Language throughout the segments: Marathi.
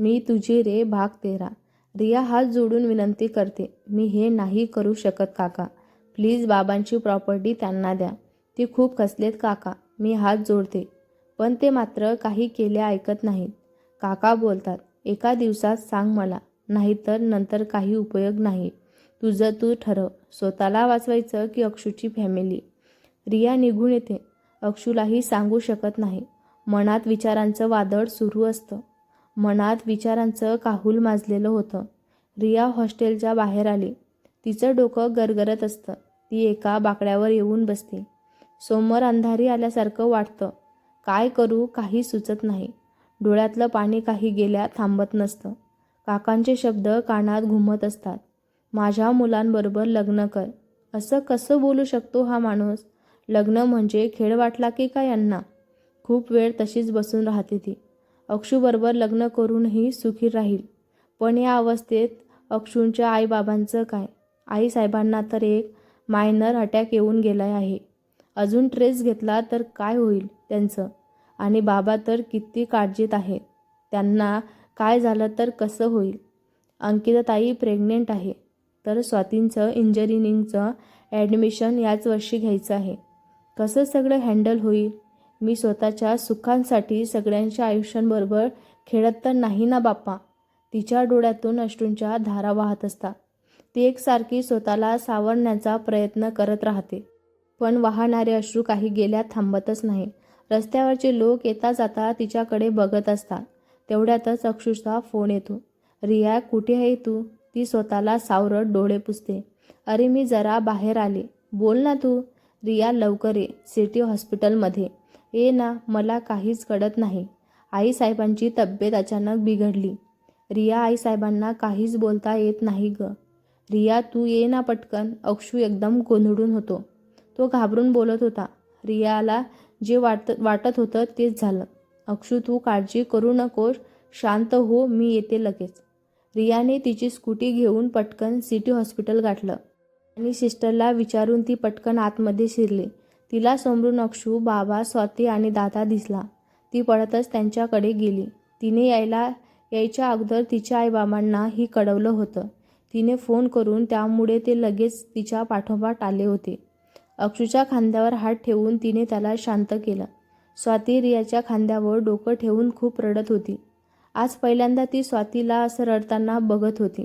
मी तुझी रे भाग तेरा. रिया हात जोडून विनंती करते मी हे नाही करू शकत काका. प्लीज बाबांची प्रॉपर्टी त्यांना द्या. ती खूप खसलेत काका मी हात जोडते. पण ते मात्र काही केले ऐकत नाहीत. काका बोलतात एका दिवसात सांग मला नाहीतर नंतर काही उपयोग नाही. तुझं तू ठरव स्वतःला वाचवायचं की अक्षूची फॅमिली? रिया निघून येते. अक्षूलाही सांगू शकत नाही. मनात विचारांचं वादळ सुरू असतं. मनात विचारांचं काहूल माजलेलं होतं. रिया हॉस्टेलच्या बाहेर आली. तिचं डोकं गरगरत असतं. ती एका बाकड्यावर येऊन बसते. समोर अंधारी आल्यासारखं वाटतं. काय करू काही सुचत नाही. डोळ्यातलं पाणी काही गेल्या थांबत नसतं. काकांचे शब्द कानात घुमत असतात. माझ्या मुलांबरोबर लग्न कर. असं कसं बोलू शकतो हा माणूस? लग्न म्हणजे खेळ वाटला की काय यांना खूप वेळ तशीच बसून राहते ती. अक्षूबरोबर लग्न करूनही सुखी राहील. पण या अवस्थेत अक्षूंच्या आईबाबांचं काय? आईसाहेबांना तर एक मायनर अटॅक येऊन गेला आहे. अजून ट्रेस घेतला तर काय होईल त्यांचं? आणि बाबा तर किती काळजीत आहे त्यांना काय झालं तर कसं होईल? अंकिताताई प्रेग्नेंट आहे. तर स्वातींचं इंजिनिअरिंगचं ॲडमिशन याच वर्षी घ्यायचं आहे. कसं सगळं हँडल होईल? मी स्वतःच्या सुखांसाठी सगळ्यांच्या आयुष्यांबरोबर खेळत तर नाही ना बाप्पा. तिच्या डोळ्यातून अश्रूंच्या धारा वाहत असतात. ती एकसारखी स्वतःला सावरण्याचा प्रयत्न करत राहते. पण वाहणारे अश्रू काही गेल्या थांबतच नाही. रस्त्यावरचे लोक येता जाता तिच्याकडे बघत असतात. तेवढ्यातच अक्षुषचा फोन येतो. रिया कुठे आहे तू? ती स्वतःला सावरत डोळे पुसते. अरे मी जरा बाहेर आले. बोल ना तू. रिया लवकर ये. सिटी हॉस्पिटलमध्ये. ये ना मला काहीच कळत नाही. आईसाहेबांची तब्येत अचानक बिघडली. रिया आईसाहेबांना काहीच बोलता येत नाही ग. रिया तू ये ना पटकन. अक्षू एकदम गोंधळून होतो. तो घाबरून बोलत होता. रियाला जे वाटत वाटत होतं तेच झालं. अक्षू तू काळजी करू नकोस. शांत हो मी येते लगेच. रियाने तिची स्कूटी घेऊन पटकन सिटी हॉस्पिटल गाठलं. आणि सिस्टरला विचारून ती पटकन आतमध्ये शिरली. तिला समरून अक्षू बाबा स्वाती आणि दादा दिसला. ती पळतच त्यांच्याकडे गेली. तिने यायला यायच्या अगोदर तिच्या आईबाबांना ही कळवलं होतं. तिने फोन करून त्यामुळे ते लगेच तिच्या पाठोपाठ आले होते. अक्षूच्या खांद्यावर हात ठेवून तिने त्याला शांत केलं. स्वाती रियाच्या खांद्यावर डोकं ठेवून खूप रडत होती. आज पहिल्यांदा ती स्वातीला असं रडताना बघत होती.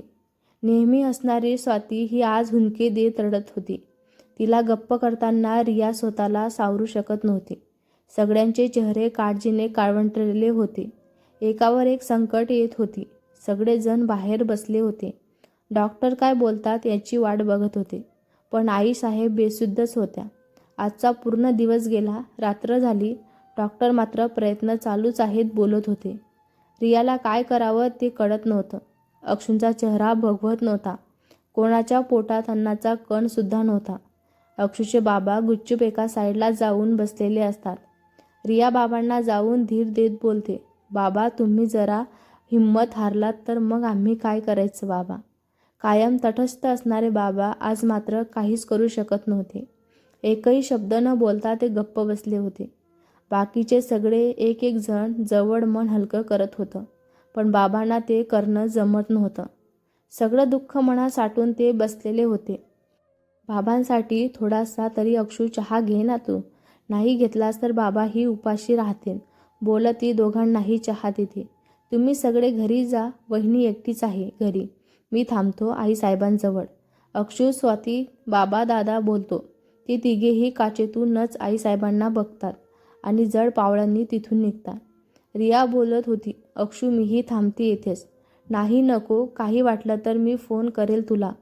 नेहमी असणारी स्वाती ही आज हुंके देत रडत होती. तिला गप्प करताना रिया स्वतःला सावरू शकत नव्हती. सगळ्यांचे चेहरे काळजीने काळवंटलेले होते. एकावर एक संकट येत होती. सगळेजण बाहेर बसले होते. डॉक्टर काय बोलतात याची वाट बघत होते. पण आईसाहेब बेशुद्धच होत्या. आजचा पूर्ण दिवस गेला रात्र झाली. डॉक्टर मात्र प्रयत्न चालूच आहेत बोलत होते. रियाला काय करावं ते कळत नव्हतं. अक्षूंचा चेहरा भगवत नव्हता. कोणाच्या पोटात अन्नाचा कणसुद्धा नव्हता. अक्षूचे बाबा गुच्चूप एका साईडला जाऊन बसलेले असतात. रिया बाबांना जाऊन धीर देत बोलते बाबा तुम्ही जरा हिंमत हारलात तर मग आम्ही काय करायचं बाबा? कायम तटस्थ असणारे बाबा आज मात्र काहीच करू शकत नव्हते. एकही शब्द न बोलता ते गप्प बसले होते. बाकीचे सगळे एक एक जण जवळ मन हलकं करत होतं पण बाबांना ते करणं जमत नव्हतं. सगळं दुःख मनात साठून ते बसलेले होते. बाबांसाठी थोडासा तरी अक्षू चहा घे ना तू. नाही घेतलास तर बाबा ही उपाशी राहतील. बोलत ती दोघांनाही चहा देते. तुम्ही सगळे घरी जा वहिनी एकटीच आहे घरी. मी थांबतो आईसाहेबांजवळ अक्षू स्वाती बाबा दादा बोलतो. ती तिघेही काचेतूनच आईसाहेबांना बघतात आणि जड पावळांनी तिथून निघतात. रिया बोलत होती अक्षू मीही थांबते येथेच. नाही नको. काही वाटलं तर मी फोन करेल तुला.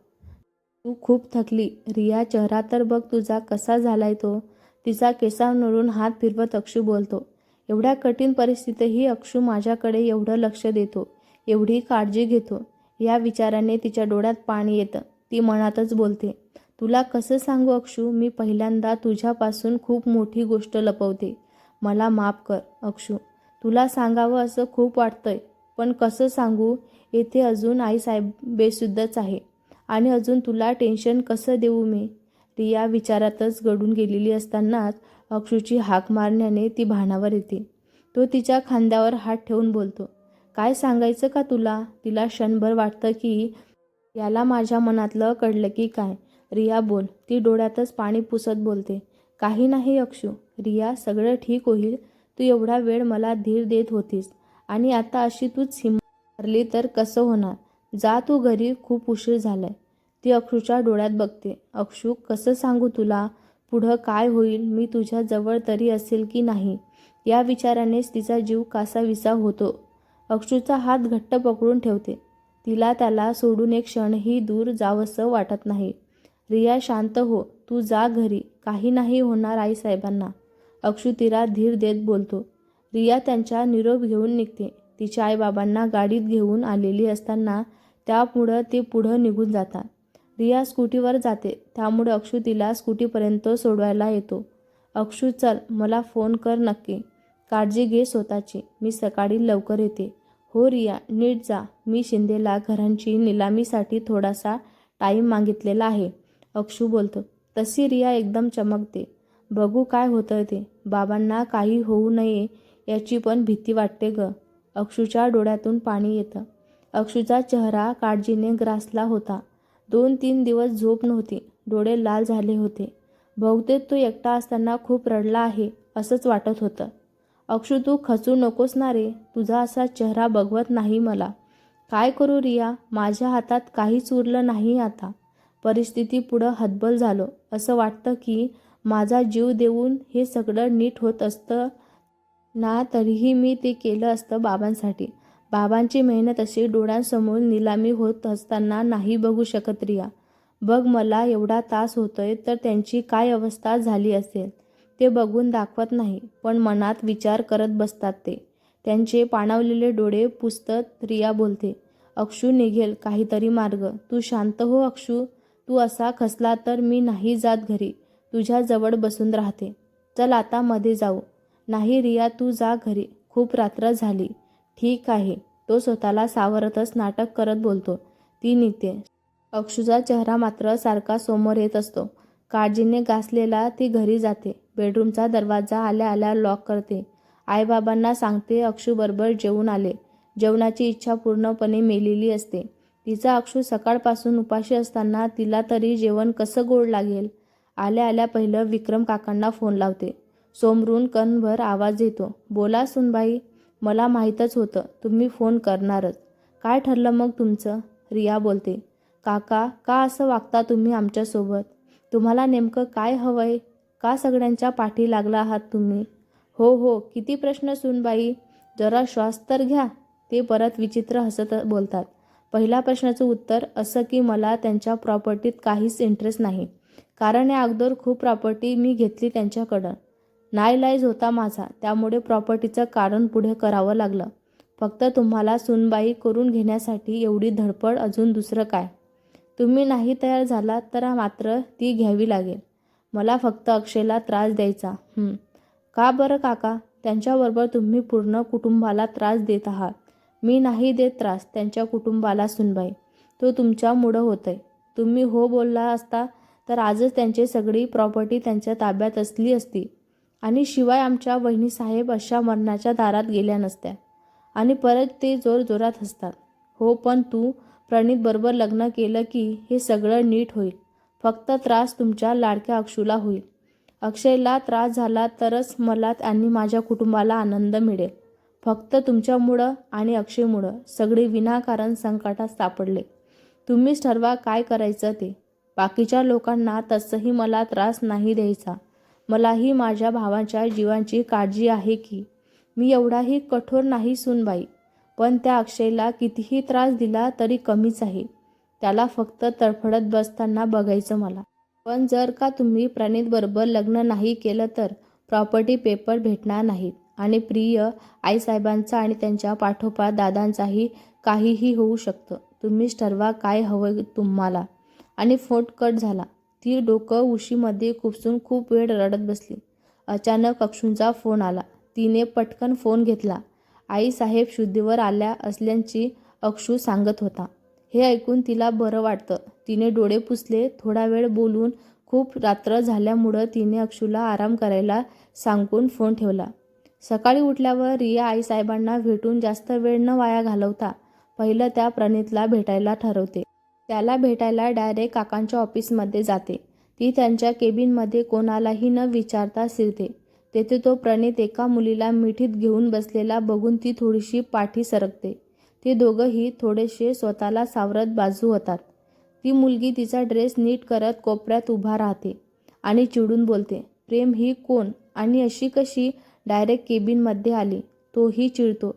तू खूप थकली. रिया चेहरा तर बघ तुझा कसा झालाय तो. तिचा केसांवरून हात फिरवत अक्षू बोलतो. एवढ्या कठीण परिस्थितीतही अक्षू माझ्याकडे एवढं लक्ष देतो. एवढी काळजी घेतो. या विचाराने तिच्या डोळ्यात पाणी येतं. ती मनातच बोलते. तुला कसं सांगू अक्षू? मी पहिल्यांदा तुझ्यापासून खूप मोठी गोष्ट लपवते. मला माफ कर अक्षू. तुला सांगावं असं खूप वाटतंय. पण कसं सांगू? येथे अजून आईसाहेब बेशुद्धच आहे. आणि अजून तुला टेन्शन कसं देऊ मी? रिया विचारातच गडून गेलेली असतानाच अक्षूची हाक मारण्याने ती भानावर येते. तो तिच्या खांद्यावर हात ठेवून बोलतो काय सांगायचं का तुला? तिला क्षणभर वाटतं की याला माझ्या मनातलं कळलं की काय? रिया बोल ती डोळ्यातच पाणी पुसत बोलते काही नाही अक्षू रिया सगळं ठीक होईल. तू एवढा वेळ मला धीर देत होतीस आणि आता अशी तूच हिम हरली तर कसं होणार? जा तू घरी खूप उशीर झालाय. ती अक्षूच्या डोळ्यात बघते. अक्षू कसं सांगू तुला? पुढं काय होईल? मी तुझ्या जवळ तरी असेल की नाही? या विचारानेच तिचा जीव कासाविसा होतो. अक्षूचा हात घट्ट पकडून ठेवते. तिला त्याला सोडून एक क्षणही दूर जावंसं वाटत नाही. रिया शांत हो. तू जा घरी. काही नाही होणार आईसाहेबांना. अक्षू तिला धीर देत बोलतो. रिया त्यांच्या निरोप घेऊन निघते. तिच्या आईबाबांना गाडीत घेऊन आलेली असताना त्यामुळं ते पुढं निघून जातात. रिया स्कूटीवर जाते. त्यामुळे अक्षू तिला स्कूटीपर्यंत सोडवायला येतो. अक्षू चल मला फोन कर नक्की. काळजी घे स्वतःची. मी सकाळी लवकर येते. हो रिया नीट जा. मी शिंदेला घरांची निलामीसाठी थोडासा टाईम मागितलेला आहे. अक्षू बोलतो तशी रिया एकदम चमकते. बघू काय होतं ते. बाबांना काही होऊ नये याची पण भीती वाटते ग. अक्षूच्या डोळ्यातून पाणी येतं. अक्षूचा चेहरा काळजीने ग्रासला होता. दोन तीन दिवस झोप नव्हती. डोळे लाल झाले होते. बहुतेक तो एकटा असताना खूप रडला आहे असंच वाटत होतं. अक्षू तू खचू नकोस ना रे. तुझा असा चेहरा बघवत नाही मला. काय करू रिया? माझ्या हातात काहीच उरलं नाही आता. परिस्थिती पुढं हतबल झालो. असं वाटतं की माझा जीव देऊन हे सगळं नीट होत असतं ना तरीही मी ते केलं असतं बाबांसाठी. बाबांची मेहनत अशी डोळ्यांसमोर निलामी होत असताना नाही बघू शकत रिया. बघ मला एवढा तास होतोय तर त्यांची काय अवस्था झाली असेल? ते बघून दाखवत नाही पण मनात विचार करत बसतात ते. त्यांचे पाणावलेले डोळे पुसतत रिया बोलते अक्षू निघेल. काहीतरी मार्ग. तू शांत हो अक्षू. तू असा खसला तर मी नाही जात घरी. तुझ्याजवळ बसून राहते. चल आता मध्ये जाऊ. नाही रिया तू जा घरी. खूप रात्र झाली. ठीक आहे. तो स्वतःला सावरतच नाटक करत बोलतो. ती निघते अक्षूचा चेहरा मात्र सारखा समोर येत असतो. काळजीने घासलेला ती घरी जाते. बेडरूमचा दरवाजा आल्या आल्या लॉक करते. आईबाबांना सांगते अक्षूबरोबर जेवून आले. जेवणाची इच्छा पूर्णपणे मेलेली असते. तिचा अक्षू सकाळपासून उपाशी असताना तिला तरी जेवण कसं गोड लागेल? आल्या आल्या पहिलं विक्रम काकांना फोन लावते. सोमरून कणभर आवाज येतो. बोला सुनबाई. मला माहीतच होतं तुम्ही फोन करणारच. काय ठरलं मग तुमचं? रिया बोलते. काका का असं वागता तुम्ही आमच्यासोबत? तुम्हाला नेमकं काय हवंय? का सगळ्यांच्या पाठी लागला आहात तुम्ही? हो हो किती प्रश्न सुनबाई जरा श्वास तर घ्या. ते परत विचित्र हसत बोलतात. पहिल्या प्रश्नाचं उत्तर असं की मला त्यांच्या प्रॉपर्टीत काहीच इंटरेस्ट नाही. कारण या अगोदर खूप प्रॉपर्टी मी घेतली त्यांच्याकडं. नाईलाईज होता माझा. त्यामुळे प्रॉपर्टीचं कारण पुढे करावं लागलं. फक्त तुम्हाला सुनबाई करून घेण्यासाठी एवढी धडपड अजून दुसरं काय? तुम्ही नाही तयार झालात तर मात्र ती घ्यावी लागेल. मला फक्त अक्षयला त्रास द्यायचा. का बरं काका? त्यांच्याबरोबर तुम्ही पूर्ण कुटुंबाला त्रास देत आहात. मी नाही देत त्रास त्यांच्या कुटुंबाला सुनबाई. तो तुमच्यामुळं होतंय. तुम्ही हो बोलला असता तर आजच त्यांची सगळी प्रॉपर्टी त्यांच्या ताब्यात असली असती. आणि शिवाय आमच्या वहिनीसाहेब अशा मरणाच्या दारात गेल्या नसत्या. आणि परत ते जोरजोरात हसतात. हो पण तू प्रणितबरोबर लग्न केलं की हे सगळं नीट होईल. फक्त त्रास तुमच्या लाडक्या अक्षूला होईल. अक्षयला त्रास झाला तरच मला आणि माझ्या कुटुंबाला आनंद मिळेल. फक्त तुमच्यामुळं आणि अक्षयमुळं सगळे विनाकारण संकटात सापडले. तुम्हीच ठरवा काय करायचं ते. बाकीच्या लोकांना तसंही मला त्रास नाही द्यायचा. मलाही माझ्या भावाच्या जीवांची काळजी आहे की. मी एवढाही कठोर नाही सुनबाई. पण त्या अक्षयला कितीही त्रास दिला तरी कमीच आहे. त्याला फक्त तडफडत बसताना बघायचं मला. पण जर का तुम्ही प्रणितबरोबर लग्न नाही केलं तर प्रॉपर्टी पेपर भेटणार नाहीत. आणि प्रिय आईसाहेबांचा आणि त्यांच्या पाठोपाठ दादांचाही काहीही होऊ शकतं. तुम्हीच ठरवा काय हवं तुम्हाला. आणि फोट कट झाला. ती डोकं उशीमध्ये खुपसून खूप वेळ रडत बसली. अचानक अक्षूंचा फोन आला. तिने पटकन फोन घेतला. आईसाहेब शुद्धीवर आल्या असल्याची अक्षू सांगत होता. हे ऐकून तिला बरं वाटतं. तिने डोळे पुसले. थोडा वेळ बोलून खूप रात्र झाल्यामुळं तिने अक्षूला आराम करायला सांगून फोन ठेवला. सकाळी उठल्यावर रिया आईसाहेबांना भेटून जास्त वेळ न वाया घालवता पहिलं त्या प्रणितला भेटायला ठरवते. त्याला भेटायला डायरेक्ट काकांच्या ऑफिसमध्ये जाते. ती त्यांच्या केबिनमध्ये कोणालाही न विचारता शिरते तेथे तो प्रणित एका मुलीला मिठीत घेऊन बसलेला बघून ती थोडीशी पाठी सरकते. ते दोघंही थोडेसे स्वतःला सावरत बाजू होतात. ती मुलगी तिचा ड्रेस नीट करत कोपऱ्यात उभा राहते आणि चिडून बोलते प्रेम ही कोण आणि अशी कशी डायरेक्ट केबिनमध्ये आली? तोही चिडतो.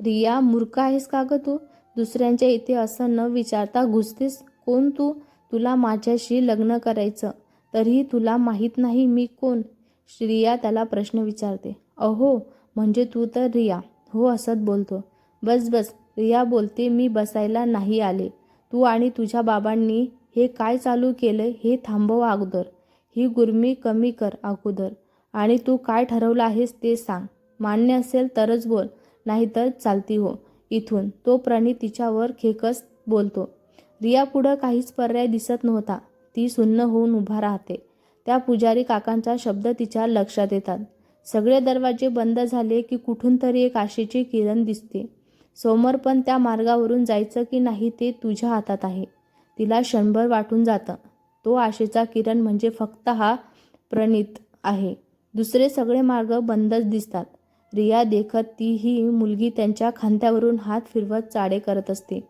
रिया मूर्ख आहेस का गं तू? दुसऱ्यांच्या इथे असं न विचारता घुसतेस कोण तू? तुला माझ्याशी लग्न करायचं तरीही तुला माहीत नाही मी कोण? श्रिया त्याला प्रश्न विचारते. अहो म्हणजे तू तर रिया. हो असत बोलतो. बस बस. रिया बोलते मी बसायला नाही आले. तू आणि तुझ्या बाबांनी हे काय चालू केलं हे थांबव अगोदर. ही गुरमी कमी कर अगोदर. आणि तू काय ठरवलं आहेस ते सांग. मान्य असेल तरच बोल नाहीतर चालती हो. इथून. तो प्रणित तिच्यावर खेकस बोलतो. रिया पुढं काहीच पर्याय दिसत नव्हता. ती सुन्न होऊन उभा राहते. त्या पुजारी काकांचा शब्द तिच्या लक्षात येतात. सगळे दरवाजे बंद झाले की कुठून तरी एक आशेची किरण दिसते. समोर पण त्या मार्गावरून जायचं की नाही ते तुझ्या हातात आहे. तिला क्षणभर वाटून जातं. तो आशेचा किरण म्हणजे फक्त हा प्रणित आहे. दुसरे सगळे मार्ग बंदच दिसतात. रिया देखत ती ही मुलगी त्यांच्या खांद्यावरून हात फिरवत चाडे करत असते.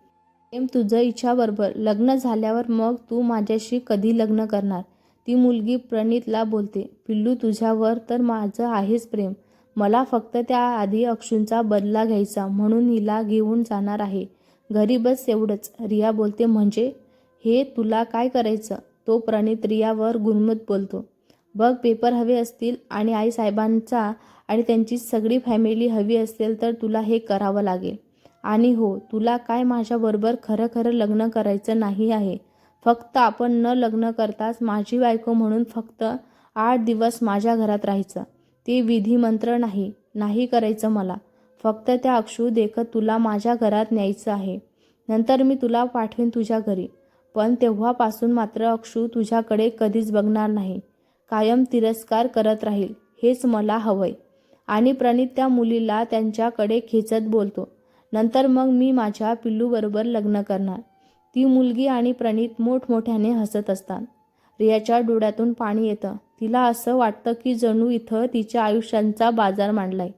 प्रेम तुझं इच्छाबरोबर लग्न झाल्यावर मग तू माझ्याशी कधी लग्न करणार ती मुलगी प्रणितला बोलते. पिल्लू तुझ्यावर तर माझं आहेच प्रेम. मला फक्त त्या आधी अक्षूंचा बदला घ्यायचा म्हणून हिला घेऊन जाणार आहे. घरी बस एवढंच रिया बोलते. म्हणजे? हे तुला काय करायचं तो प्रणित रियावर गुणमत बोलतो. बघ पेपर हवे असतील आणि आईसाहेबांचा आणि त्यांची सगळी फॅमिली हवी असेल तर तुला हे करावं लागेल. आणि हो तुला काय माझ्याबरोबर खरं खरं लग्न करायचं नाही आहे. फक्त आपण न लग्न करताच माझी बायको म्हणून फक्त आठ दिवस माझ्या घरात राहायचं. ते विधिमंत्र नाही नाही करायचं मला. फक्त त्या अक्षू देखत तुला माझ्या घरात न्यायचं आहे. नंतर मी तुला पाठवेन तुझ्या घरी. पण तेव्हापासून मात्र अक्षू तुझ्याकडे कधीच बघणार नाही. कायम तिरस्कार करत राहील हेच मला हवंय. आणि प्रणित त्या मुलीला त्यांच्याकडे खेचत बोलतो. नंतर मग मी माझ्या पिल्लूबरोबर लग्न करणार. ती मुलगी आणि प्रणित मोठमोठ्याने हसत असतात. रियाच्या डोळ्यातून पाणी येतं. तिला असं वाटतं की जणू इथं तिच्या आयुष्यांचा बाजार मांडलाय.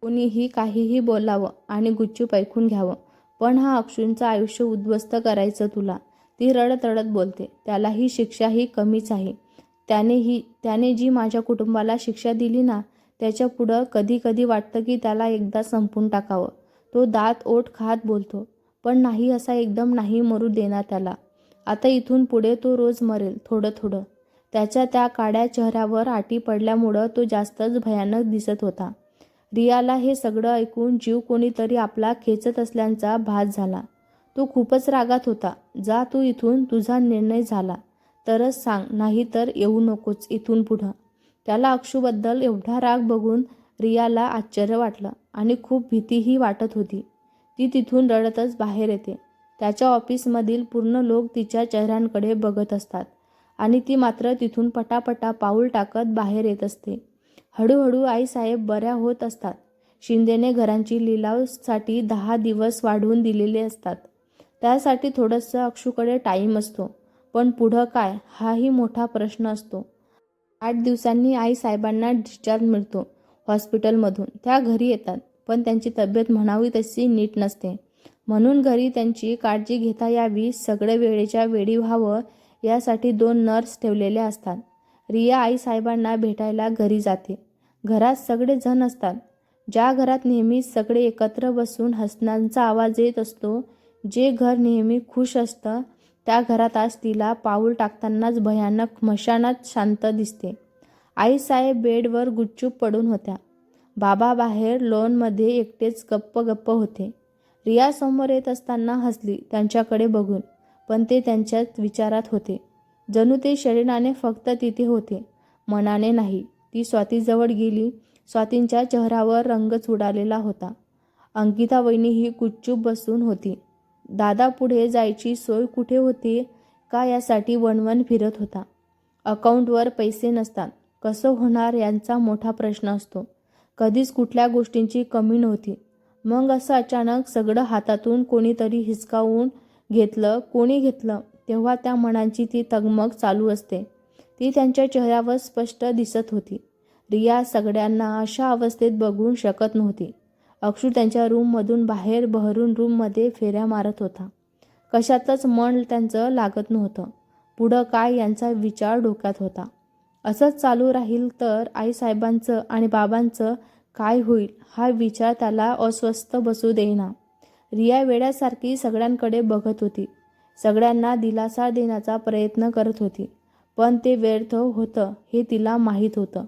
कोणीही काहीही बोलावं आणि गुच्चूप ऐकून घ्यावं. पण हा अक्षूंचं आयुष्य उद्ध्वस्त करायचं तुला. ती रडत रडत बोलते. त्यालाही शिक्षा ही कमीच आहे. त्यानेही त्याने जी माझ्या कुटुंबाला शिक्षा दिली ना त्याच्या पुढं कधी कधी वाटतं की त्याला एकदा संपून टाकावं. तो दात ओठ खात बोलतो पण नाही असा एकदम नाही मरू देणार त्याला. आता इथून पुढे तो रोज मरेल थोडं थोडं. त्याच्या त्या काड्या चेहऱ्यावर आटी पडल्यामुळं तो जास्तच भयानक दिसत होता. रियाला हे सगळं ऐकून जीव कोणीतरी आपला खेचत असल्याचा भास झाला. तो खूपच रागात होता जा तू इथून तुझा निर्णय झाला. तरच सांग नाही तर येऊ नकोच इथून पुढं. त्याला अक्षूबद्दल एवढा राग बघून रियाला आश्चर्य वाटलं आणि खूप भीतीही वाटत होती. ती तिथून रडतच बाहेर येते. त्याच्या ऑफिसमधील पूर्ण लोक तिच्या चेहऱ्यांकडे बघत असतात आणि ती मात्र तिथून पटापटा पाऊल टाकत बाहेर येत असते. हळूहळू आईसाहेब बऱ्या होत असतात. शिंदेने घरांची लिलावसाठी दहा दिवस वाढवून दिलेले असतात. त्यासाठी थोडंसं अक्षूकडे टाईम असतो. पण पुढं काय? हाही मोठा प्रश्न असतो. आठ दिवसांनी आई साहेबांना डिस्चार्ज मिळतो हॉस्पिटलमधून त्या घरी येतात पण त्यांची तब्येत म्हणावी तशी नीट नसते. म्हणून घरी त्यांची काळजी घेता यावी सगळे वेळेच्या वेळी व्हावं यासाठी दोन नर्स ठेवलेल्या असतात. रिया आई साहेबांना भेटायला घरी जाते. घरात सगळे जण असतात. ज्या घरात नेहमी सगळे एकत्र बसून हसण्यांचा आवाज येत असतो जे घर नेहमी खुश असतं त्या घरात आज तिला पाऊल टाकतानाच भयानक मशानात शांत दिसते. आईसाहेब बेडवर गुच्चूप पडून होत्या. बाबा बाहेर लोनमध्ये एकटेच गप्प गप्प होते. रिया समोर येत असताना हसली त्यांच्याकडे बघून पण ते त्यांच्याच विचारात होते. जणू ते शरीराने फक्त तिथे होते. मनाने नाही. ती स्वातीजवळ गेली. स्वातींच्या चेहऱ्यावर रंगच उडालेला होता. अंकिता वहिनी ही गुच्चूप बसून होती. दादा पुढे जायची सोय कुठे होती? का यासाठी वणवण फिरत होता? अकाउंटवर पैसे नसतात. कसं होणार यांचा मोठा प्रश्न असतो. कधीच कुठल्या गोष्टींची कमी नव्हती. मग असं अचानक सगळं हातातून कोणीतरी हिसकावून घेतलं कोणी घेतलं तेव्हा त्या मनांची ती तगमग चालू असते. ती त्यांच्या चेहऱ्यावर स्पष्ट दिसत होती. रिया सगळ्यांना अशा अवस्थेत बघू शकत नव्हती. अक्षू त्यांच्या रूममधून बाहेर बहरून रूममध्ये फेऱ्या मारत होता. कशातच मन त्यांचं लागत नव्हतं. पुढं काय यांचा विचार डोक्यात होता. असंच चालू राहील तर आईसाहेबांचं आणि बाबांचं काय होईल हा विचार त्याला अस्वस्थ बसू देईना. रिया वेड्यासारखी सगळ्यांकडे बघत होती. सगळ्यांना दिलासा देण्याचा प्रयत्न करत होती. पण ते व्यर्थ होतं हे तिला माहीत होतं.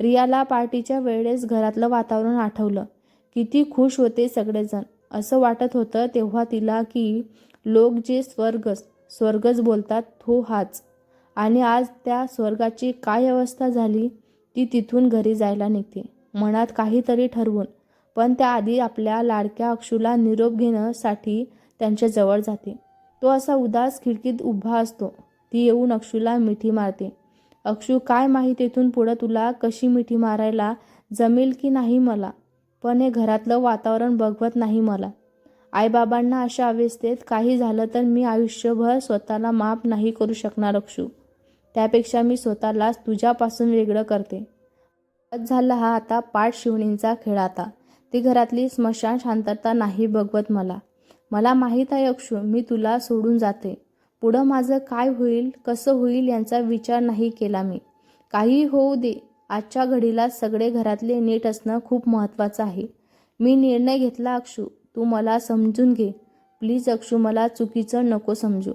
रियाला पार्टीच्या वेळेस घरातलं वातावरण आठवलं. किती खुश होते सगळेजण. असं वाटत होतं तेव्हा तिला की लोक जे स्वर्गच स्वर्गच बोलतात तो हाच. आणि आज त्या स्वर्गाची काय अवस्था झाली? ती तिथून घरी जायला निघते. मनात काहीतरी ठरवून. पण त्याआधी आपल्या लाडक्या अक्षूला निरोप घेण्यासाठी त्यांच्या जवळ जाते. तो असा उदास खिडकीत उभा असतो. ती येऊन अक्षूला मिठी मारते. अक्षू काय माहीत इथून पुढं तुला कशी मिठी मारायला जमेल की नाही मला? पण हे घरातलं वातावरण बघवत नाही मला. आईबाबांना अशा अवस्थेत काही झालं तर मी आयुष्यभर स्वतःला माफ नाही करू शकणार अक्षू त्यापेक्षा मी स्वतःलाच तुझ्यापासून वेगळं करते. झाला हा आता पाठ शिवणींचा खेळ आता. ती घरातली स्मशान शांतता नाही बघवत मला. मला माहीत आहे अक्षू मी तुला सोडून जाते. पुढं माझं काय होईल कसं होईल यांचा विचार नाही केला मी. काही होऊ दे आजच्या घडीला सगळे घरातले नीट असणं खूप महत्त्वाचं आहे. मी निर्णय घेतला अक्षू. तू मला समजून घे. प्लीज अक्षू मला चुकीचं नको समजू.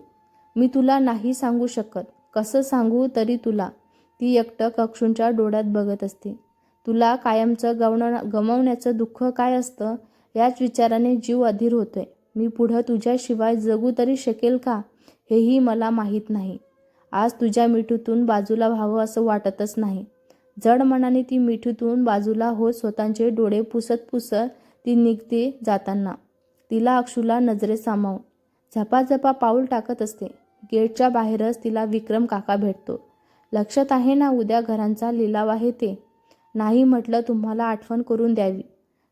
मी तुला नाही सांगू शकत. कसं सांगू तरी तुला. ती एकटक अक्षूंच्या डोळ्यात बघत असते. तुला कायमचं गवण गमावण्याचं दुःख काय असतं याच विचाराने जीव अधीर होतोय. मी पुढं तुझ्याशिवाय जगू तरी शकेल का? हेही मला माहीत नाही. आज तुझ्या मिठूतून बाजूला व्हावं असं वाटतच नाही. जड मनाने ती मिठीतून बाजूला होत स्वतःचे डोळे पुसत पुसत ती निघते जाताना. तिला अक्षूला नजरेत सामावून. झपाझपा पाऊल टाकत असते. गेटच्या बाहेरच तिला विक्रम काका भेटतो. लक्षात आहे ना उद्या घरांचा लिलाव आहे ते? नाही म्हटलं तुम्हाला आठवण करून द्यावी.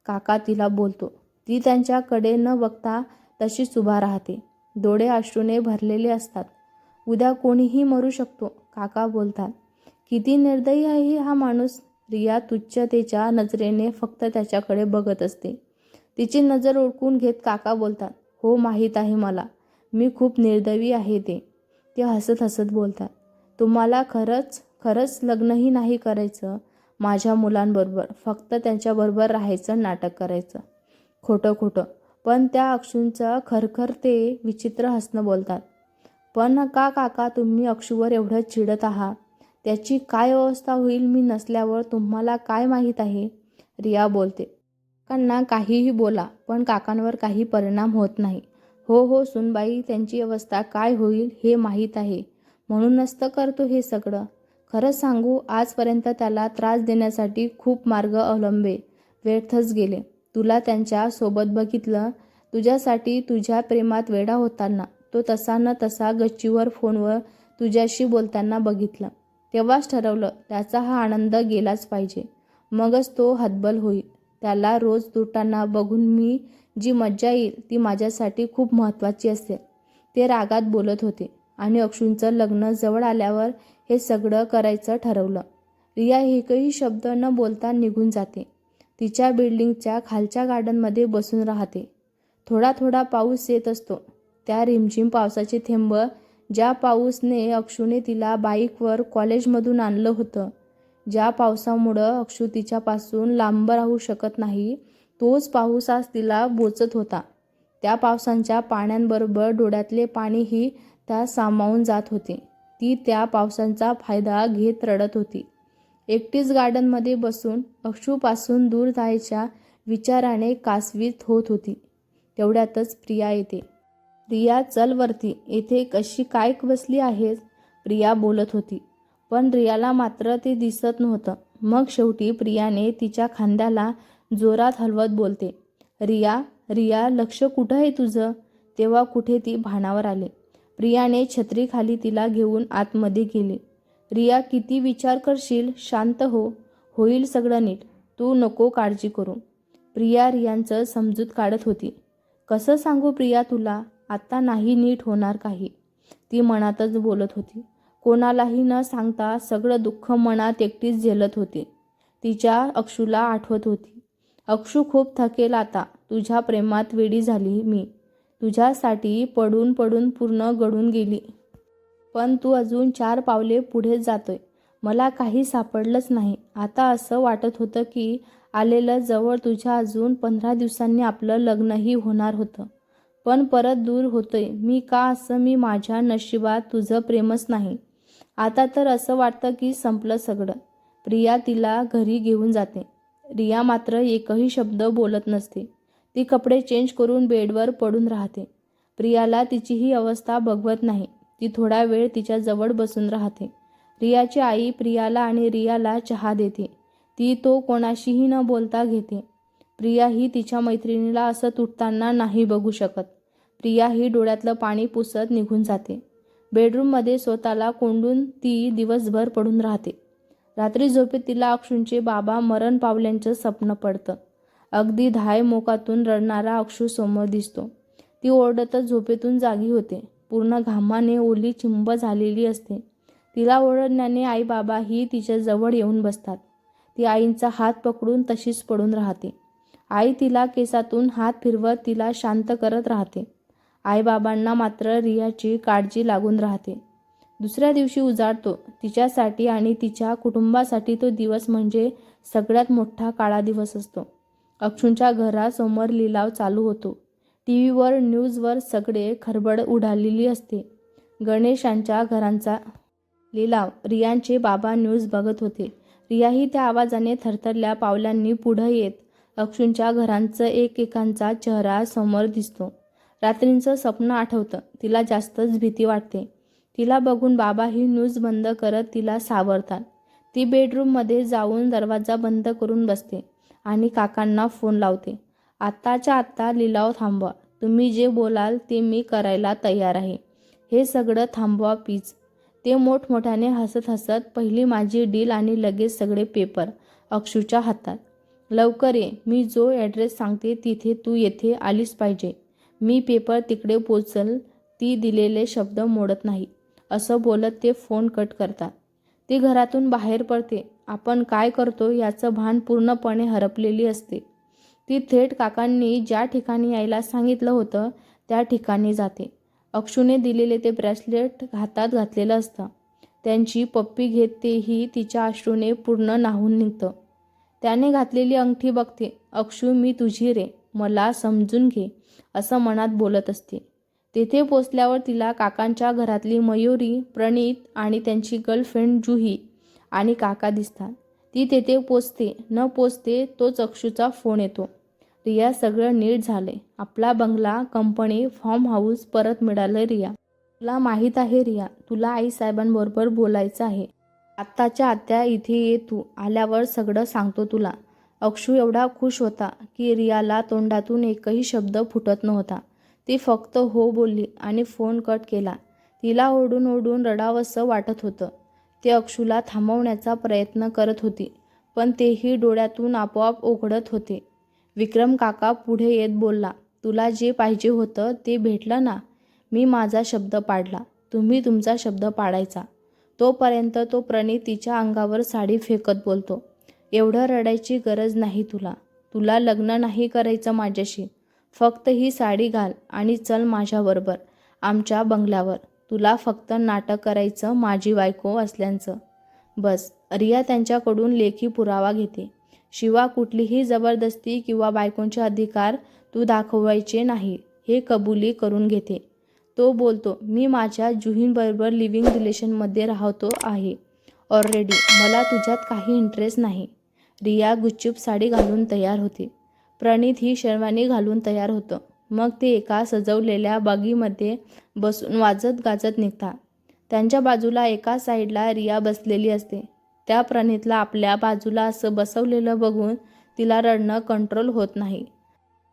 काका तिला बोलतो. ती त्यांच्याकडे न बघता तशीच उभा राहते. डोळे अश्रूने भरलेले असतात. उद्या कोणीही मरू शकतो काका बोलतात. किती निर्दयी आहे हा माणूस? रिया तुच्छतेच्या नजरेने फक्त त्याच्याकडे बघत असते. तिची नजर ओळखून घेत काका बोलतात हो माहीत आहे मला. मी खूप निर्दयी आहे ते. ते हसत हसत बोलतात तुम्हाला खरंच खरंच लग्नही नाही करायचं? माझ्या मुलांबरोबर फक्त त्यांच्याबरोबर राहायचं नाटक करायचं. खोटं खोटं. पण त्या अक्षूंचं खरखर ते विचित्र हसणं बोलतात पण का काका तुम्ही अक्षूवर एवढं चिडत आहात? त्याची काय अवस्था होईल मी नसल्यावर तुम्हाला काय माहीत आहे? रिया बोलते. काकांना काहीही बोला पण काकांवर काही परिणाम होत नाही. हो हो सुनबाई त्यांची अवस्था काय होईल हे माहीत आहे. म्हणूनच तर करतो हे सगळं. खरंच सांगू आजपर्यंत त्याला त्रास देण्यासाठी खूप मार्ग अवलंबे. व्यर्थच गेले. तुला त्यांच्यासोबत बघितलं तुझ्यासाठी तुझ्या प्रेमात वेडा होताना. तो तसा न तसा गच्चीवर फोनवर तुझ्याशी बोलताना बघितलं. तेव्हाच ठरवलं त्याचा हा आनंद गेलाच पाहिजे. मगच तो हतबल होईल. त्याला रोज तुटताना बघून मी जी मज्जा येईल ती माझ्यासाठी खूप महत्त्वाची असेल. ते रागात बोलत होते आणि अक्षूंचं लग्न जवळ आल्यावर हे सगळं करायचं ठरवलं. रिया एकही शब्द न बोलता निघून जाते. तिच्या बिल्डिंगच्या खालच्या गार्डनमध्ये बसून राहते. थोडा थोडा पाऊस येत असतो. त्या रिमझिम पावसाचे थेंब ज्या पाऊसने अक्षूने तिला बाईकवर कॉलेजमधून आणलं होतं. ज्या पावसामुळं अक्षू तिच्यापासून लांब राहू शकत नाही तोच पाऊस आज तिला बोचत होता. त्या पावसांच्या पाण्यांबरोबर डोळ्यातले पाणीही त्या सामावून जात होते. ती त्या पावसांचा फायदा घेत रडत होती. एकटीच गार्डनमध्ये बसून अक्षूपासून दूर जायच्या विचाराने कासवीत होत होती. तेवढ्यातच प्रिया येते. रिया चल वरती. येथे कशी काय बसली आहेस? प्रिया बोलत होती. पण रियाला मात्र ते दिसत नव्हतं. मग शेवटी प्रियाने तिच्या खांद्याला जोरात हलवत बोलते. रिया रिया लक्ष कुठं आहे तुझं? तेव्हा कुठे ती भानावर आले. प्रियाने छत्रीखाली तिला घेऊन आतमध्ये गेले. रिया किती विचार करशील? शांत हो. होईल सगळं नीट. तू नको काळजी करू. प्रिया रियांचं समजूत काढत होती. कसं सांगू प्रिया तुला? आत्ता नाही नीट होणार काही. ती मनातच बोलत होती. कोणालाही न सांगता सगळं दुःख मनात एकटीच झेलत होती. तिच्या अक्षूला आठवत होती. अक्षू खूप थकेल आता. तुझ्या प्रेमात वेडी झाली मी. तुझ्यासाठी पडून पडून पूर्ण गळून गेली. पण तू अजून चार पावले पुढे जातोय. मला काही सापडलंच नाही. आता असं वाटत होतं की आलेलं जवळ तुझ्या अजून पंधरा दिवसांनी आपलं लग्नही होणार होतं. पण परत दूर होतोय. मी का असं? मी माझ्या नशिबात तुझं प्रेमच नाही. आता तर असं वाटतं की संपलं सगळं. प्रिया तिला घरी घेऊन जाते. रिया मात्र एकही शब्द बोलत नसते. ती कपडे चेंज करून बेडवर पडून राहते. प्रियाला तिची ही अवस्था बघवत नाही. ती थोडा वेळ तिच्याजवळ बसून राहते. रियाची आई प्रियाला आणि रियाला चहा देते. ती तो कोणाशीही न बोलता घेते. प्रिया ही तिच्या मैत्रिणीला असं तुटताना नाही बघू शकत. प्रियाही डोळ्यातलं पाणी पुसत निघून जाते. बेडरूममध्ये स्वतःला कोंडून ती दिवसभर पडून राहते. रात्री झोपेत तिला अक्षूंचे बाबा मरण पावल्यांचं स्वप्न पडतं. अगदी धाय मोकातून रडणारा अक्षू समोर दिसतो. ती ओरडतच झोपेतून जागी होते. पूर्ण घामाने ओली चिंब झालेली असते. तिला ओरडण्याने आई बाबाही तिच्या जवळ येऊन बसतात. ती आईंचा हात पकडून तशीच पडून राहते. आई तिला केसातून हात फिरवत तिला शांत करत राहते. आईबाबांना मात्र रियाची काळजी लागून राहते. दुसऱ्या दिवशी उजाडतो. तिच्यासाठी आणि तिच्या कुटुंबासाठी तो दिवस म्हणजे सगळ्यात मोठा काळा दिवस असतो. अक्षूंच्या घरासमोर लिलाव चालू होतो. टी व्हीवर न्यूजवर सगळे खरबड उडालेली असते. गणेशांच्या घरांचा लिलाव रियांचे बाबा न्यूज बघत होते. रियाही त्या आवाजाने थरथरल्या पावलांनी पुढं येत अक्षूंच्या घरांचं एकेकांचा चेहरा समोर दिसतो. रात्रींचं स्वप्न आठवतं. तिला जास्तच भीती वाटते. तिला बघून बाबा ही न्यूज बंद करत तिला सावरतात. ती बेडरूममध्ये जाऊन दरवाजा बंद करून बसते आणि काकांना फोन लावते. आत्ताच्या आत्ता लिलाव थांबवा. तुम्ही जे बोलाल ते मी करायला तयार आहे. हे सगळं थांबवा प्लीज. ते मोठमोठ्याने हसत हसत पहिली माझी डील आणि लगेच सगळे पेपर अक्षूच्या हातात. लवकर ये. मी जो ॲड्रेस सांगते तिथे तू येथे आलीच पाहिजे. मी पेपर तिकडे पोचल ती दिलेले शब्द मोडत नाही. असं बोलत ते फोन कट करतात. ती घरातून बाहेर पडते. आपण काय करतो याचं भान पूर्णपणे हरपलेली असते. ती थेट काकांनी ज्या ठिकाणी यायला सांगितलं होतं त्या ठिकाणी जाते. अक्षूने दिलेले ते ब्रेसलेट हातात घातलेलं असतं. त्यांची पप्पी घेत तेही तिच्या अश्रूने पूर्ण नाहून निघतं. त्याने घातलेली अंगठी बघते. अक्षू मी तुझी रे. मला समजून घे असं मनात बोलत असते. तेथे पोचल्यावर तिला काकांच्या घरातली मयुरी प्रणीत आणि त्यांची गर्लफ्रेंड जुही आणि काका दिसतात. ती तेथे पोचते न पोचते तो चक्षूचा फोन येतो. रिया सगळं नीट झाले आपला बंगला कंपनी फॉर्म हाऊस परत मिळालं रिया. तुला माहीत आहे रिया तुला आईसाहेबांबरोबर बोलायचं आहे. आत्ताच्या आत्या इथे ये तू आल्यावर सगळं सांगतो तुला. अक्षू एवढा खुश होता की रियाला तोंडातून एकही शब्द फुटत नव्हता. ती फक्त हो बोलली आणि फोन कट केला. तिला ओढून ओढून रडावंसं वाटत होतं. ते अक्षूला थांबवण्याचा प्रयत्न करत होती पण तेही डोळ्यातून आपोआप ओघडत होते. विक्रम काका पुढे येत बोलला तुला जे पाहिजे होतं ते भेटलं ना? मी माझा शब्द पाडला. तुम्ही तुमचा शब्द पाडायचा. तोपर्यंत तो प्रणित तिच्या अंगावर साडी फेकत बोलतो. एवढं रडायची गरज नाही तुला. तुला लग्न नाही करायचं माझ्याशी. फक्त ही साडी घाल आणि चल माझ्याबरोबर आमच्या बंगल्यावर. तुला फक्त नाटक करायचं माझी बायको असल्याचं. बस रिया त्यांच्याकडून लेखी पुरावा घेते. शिवा कुठलीही जबरदस्ती किंवा बायकोंचे अधिकार तू दाखवायचे नाही हे कबुली करून घेते. तो बोलतो मी माझ्या जुहींबरोबर लिव्हिंग रिलेशनमध्ये राहतो आहे. ऑलरेडी मला तुझ्यात काही इंटरेस्ट नाही. रिया गुच्चूप साडी घालून तयार होते. प्रणित ही शेरवानी घालून तयार होतं. मग ते एका सजवलेल्या बागीमध्ये बसून वाजत गाजत निघतात त्यांच्या बाजूला एका साईडला रिया बसलेली असते. त्या प्रणितला आपल्या बाजूला असं बसवलेलं बघून तिला रडणं कंट्रोल होत नाही.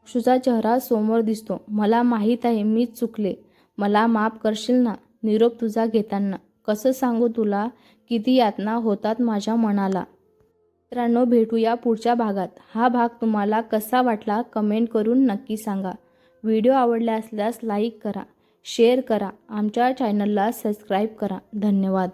अक्षूचा चेहरा समोर दिसतो. मला माहीत आहे मीच चुकले. मला माफ करशील ना? निरोप तुझा घेताना. कसं सांगू तुला? किती यातना होतात माझ्या मनाला. मित्रांनो भेटूया पुढच्या भागात. हा भाग तुम्हाला कसा वाटला कमेंट करून नक्की सांगा. व्हिडिओ आवडला असल्यास लाईक करा शेअर करा आमच्या चॅनलला सबस्क्राईब करा. धन्यवाद.